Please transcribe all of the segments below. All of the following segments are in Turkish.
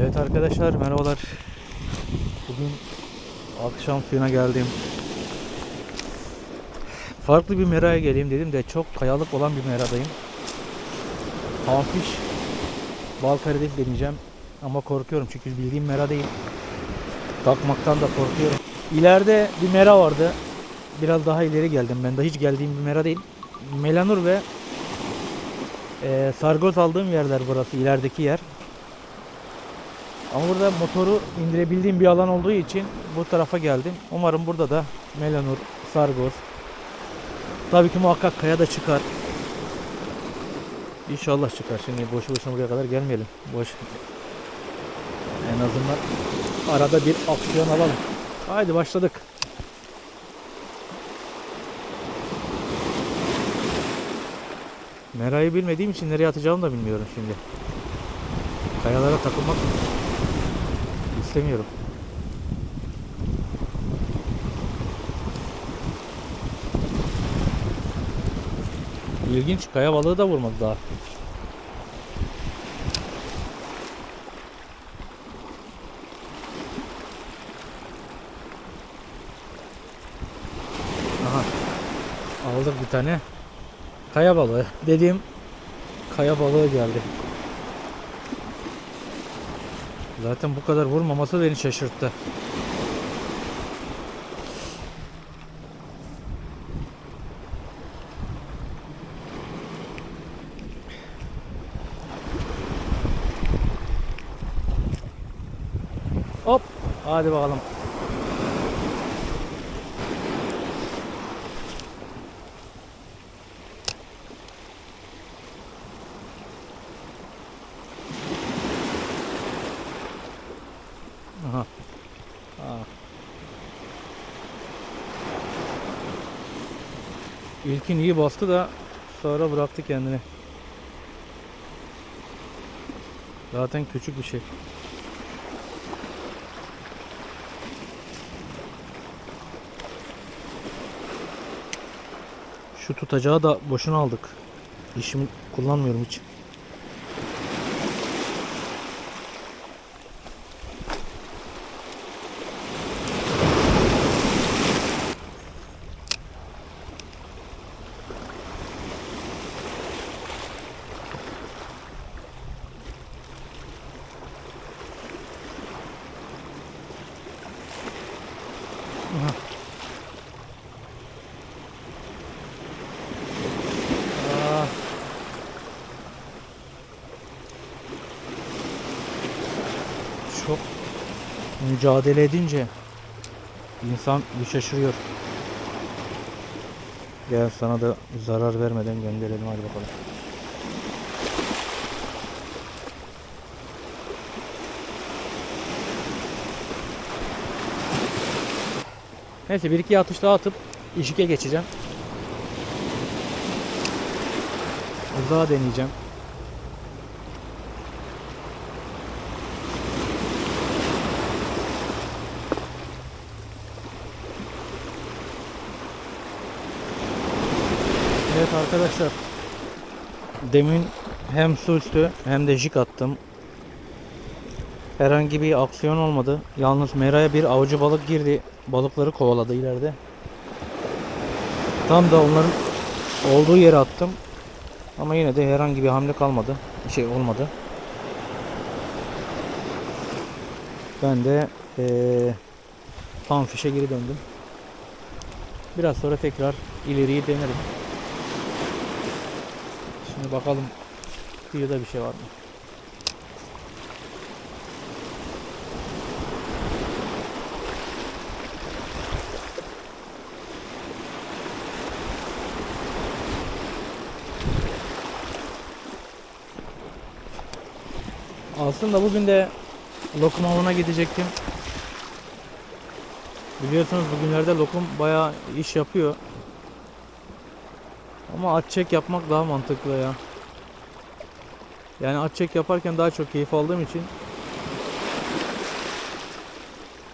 Evet arkadaşlar merhabalar. Bugün akşam suyuna geldim. Farklı bir meraya geleyim dedim de çok kayalık olan bir meradayım. Hafif bal karides deneyeceğim. Ama korkuyorum çünkü bildiğim mera değil. Kalkmaktan da korkuyorum. İleride bir mera vardı. Biraz daha ileri geldim ben de hiç geldiğim bir mera değil. Melanur ve e, sargoz aldığım yerler burası ilerideki yer. Ama burada motoru indirebildiğim bir alan olduğu için bu tarafa geldim. Umarım burada da Melanur, Sargoz. Tabii ki muhakkak kaya da çıkar. İnşallah çıkar. Şimdi boşu boşuna buraya kadar gelmeyelim. Boş. En azından arada bir aksiyon alalım. Haydi başladık. Merayı bilmediğim için nereye atacağımı da bilmiyorum şimdi. Kayalara takılmak istemiyorum. İlginç kaya balığı da vurmadı daha. Aha. Aldık bir tane kaya balığı. Dediğim kaya balığı geldi. Zaten bu kadar vurmaması beni şaşırttı. Hop. Hadi bakalım. Aha. Aa. İlkin iyi bastı da sonra bıraktı kendini. Zaten küçük bir şey. Şu tutacağı da boşuna aldık. İşimi kullanmıyorum hiç. Çok mücadele edince insan bir şaşırıyor. Gel sana da zarar vermeden gönderelim hadi bakalım. Neyse bir iki atış daha atıp işike geçeceğim. Uzağa deneyeceğim. Arkadaşlar. Demin hem su üstü hem de jig attım. Herhangi bir aksiyon olmadı. Yalnız meraya bir avcı balık girdi. Balıkları kovaladı ileride. Tam da onların olduğu yere attım. Ama yine de herhangi bir hamle kalmadı. Bir şey olmadı. Ben de eee tam fişe geri döndüm. Biraz sonra tekrar ileriyi denerim. Şimdi bakalım kıyıda bir şey var mı? Aslında bugün de lokum avına gidecektim. Biliyorsunuz bugünlerde lokum bayağı iş yapıyor. Ama at çek yapmak daha mantıklı ya. Yani at çek yaparken daha çok keyif aldığım için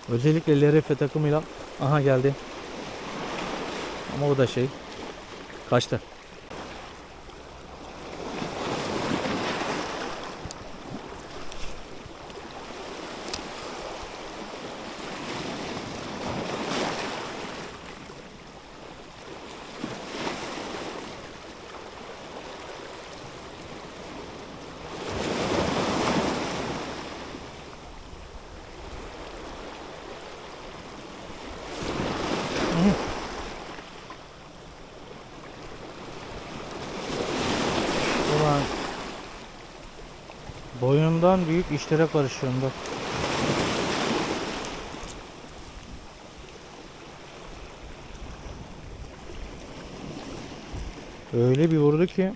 özellikle LRF takımıyla aha geldi. Ama o da şey kaçtı. Korkusundan büyük işlere karışıyorum bak. Öyle bir vurdu ki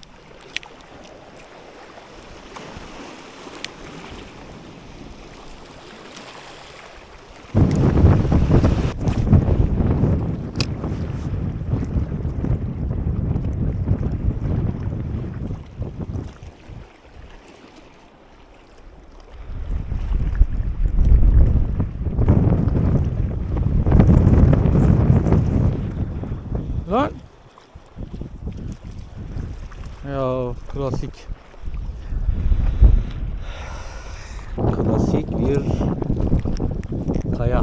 bir kaya.